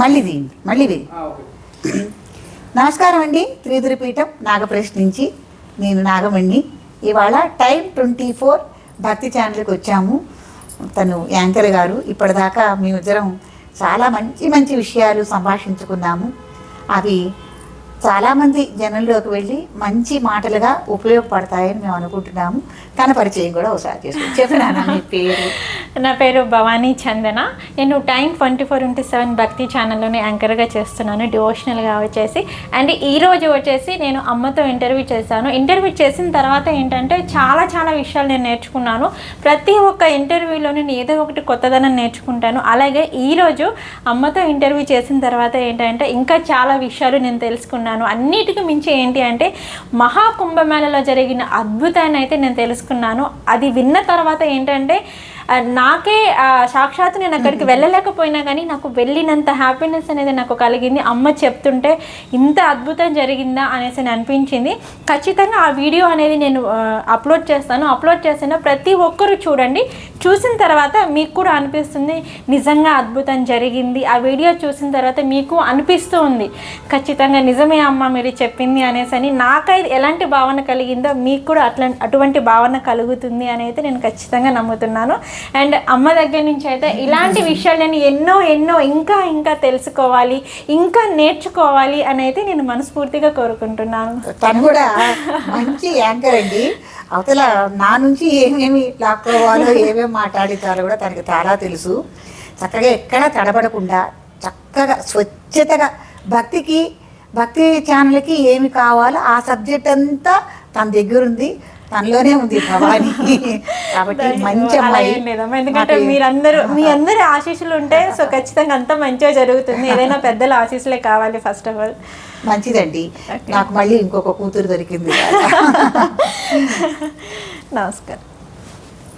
మళ్ళీ తీయండి మళ్ళీ వేయండి నమస్కారం అండి త్రిదురిపీఠం నాగప్రశ్న నుంచి నేను నాగమణి. ఇవాళ టైం ట్వంటీ ఫోర్ భక్తి ఛానల్కి వచ్చాము. తను యాంకర్ గారు ఇప్పటిదాకా మేమిద్దరం చాలా మంచి మంచి విషయాలు సంభాషించుకున్నాము. అవి చాలామంది జనంలోకి వెళ్ళి మంచి మాటలుగా ఉపయోగపడతాయని మేము అనుకుంటున్నాము. తన పరిచయం కూడా ఒకసారి చేసుకుంటాం చెప్పినా మీ పేరు? నా పేరు భవానీ చందన. నేను time twenty four into seven భక్తి ఛానల్లోనే యాంకర్గా చేస్తున్నాను డివోషనల్గా వచ్చేసి. అండ్ ఈరోజు వచ్చేసి నేను అమ్మతో ఇంటర్వ్యూ చేశాను. ఇంటర్వ్యూ చేసిన తర్వాత ఏంటంటే చాలా చాలా విషయాలు నేను నేర్చుకున్నాను. ప్రతి ఒక్క ఇంటర్వ్యూలో నేను ఏదో ఒకటి కొత్తదనం నేర్చుకుంటాను. అలాగే ఈరోజు అమ్మతో ఇంటర్వ్యూ చేసిన తర్వాత ఏంటంటే ఇంకా చాలా విషయాలు నేను తెలుసుకున్నాను. అన్నిటికీ మించి ఏంటి అంటే మహాకుంభమేళలో జరిగిన అద్భుతాన్ని అయితే నేను తెలుసుకున్నాను. అది విన్న తర్వాత ఏంటంటే నాకే ఆ, సాక్షాత్తు నేను అక్కడికి వెళ్ళలేకపోయినా కానీ నాకు వెళ్ళినంత హ్యాపీనెస్ అనేది నాకు కలిగింది. అమ్మ చెప్తుంటే ఇంత అద్భుతం జరిగిందా అనేసి అని అనిపించింది. ఖచ్చితంగా ఆ వీడియో అనేది నేను అప్లోడ్ చేస్తాను. అప్లోడ్ చేసిన ప్రతి ఒక్కరూ చూడండి. చూసిన తర్వాత మీకు కూడా అనిపిస్తుంది నిజంగా అద్భుతం జరిగింది. ఆ వీడియో చూసిన తర్వాత మీకు అనిపిస్తూ ఉంది. ఖచ్చితంగా నిజమే అమ్మ మీరు చెప్పింది అనేసి అని నాకైతే ఎలాంటి భావన కలిగిందో మీకు కూడా అట్లా అటువంటి భావన కలుగుతుంది అని అయితే నేను ఖచ్చితంగా నమ్ముతున్నాను. అండ్ అమ్మ దగ్గర నుంచి అయితే ఇలాంటి విషయాలు నేను ఎన్నో ఎన్నో ఇంకా ఇంకా తెలుసుకోవాలి ఇంకా నేర్చుకోవాలి అని అయితే నేను మనస్ఫూర్తిగా కోరుకుంటున్నాను. తను కూడా మంచి యాంకర్ అండి. అవతల నా నుంచి ఏమేమి లాక్కోవాలో ఏమేమి మాట్లాడితారో కూడా తనకి చాలా తెలుసు. చక్కగా ఎక్కడ తడబడకుండా చక్కగా స్వచ్ఛతగా భక్తికి భక్తి ఛానల్కి ఏమి కావాలో ఆ సబ్జెక్ట్ అంతా తన దగ్గరుంది. తనలోనే ఉంది భవాని. కాబట్టి మంచి అమ్మాయి. ఎందుకంటే మీరందరూ మీ అందరి ఆశీస్సులు ఉంటే సో ఖచ్చితంగా అంతా మంచిగా జరుగుతుంది. ఏదైనా పెద్దల ఆశీస్సులే కావాలి ఫస్ట్ ఆఫ్ ఆల్ మంచిదండి. నాకు మళ్ళీ ఇంకొక కూతురు దొరికింది. నమస్కారం.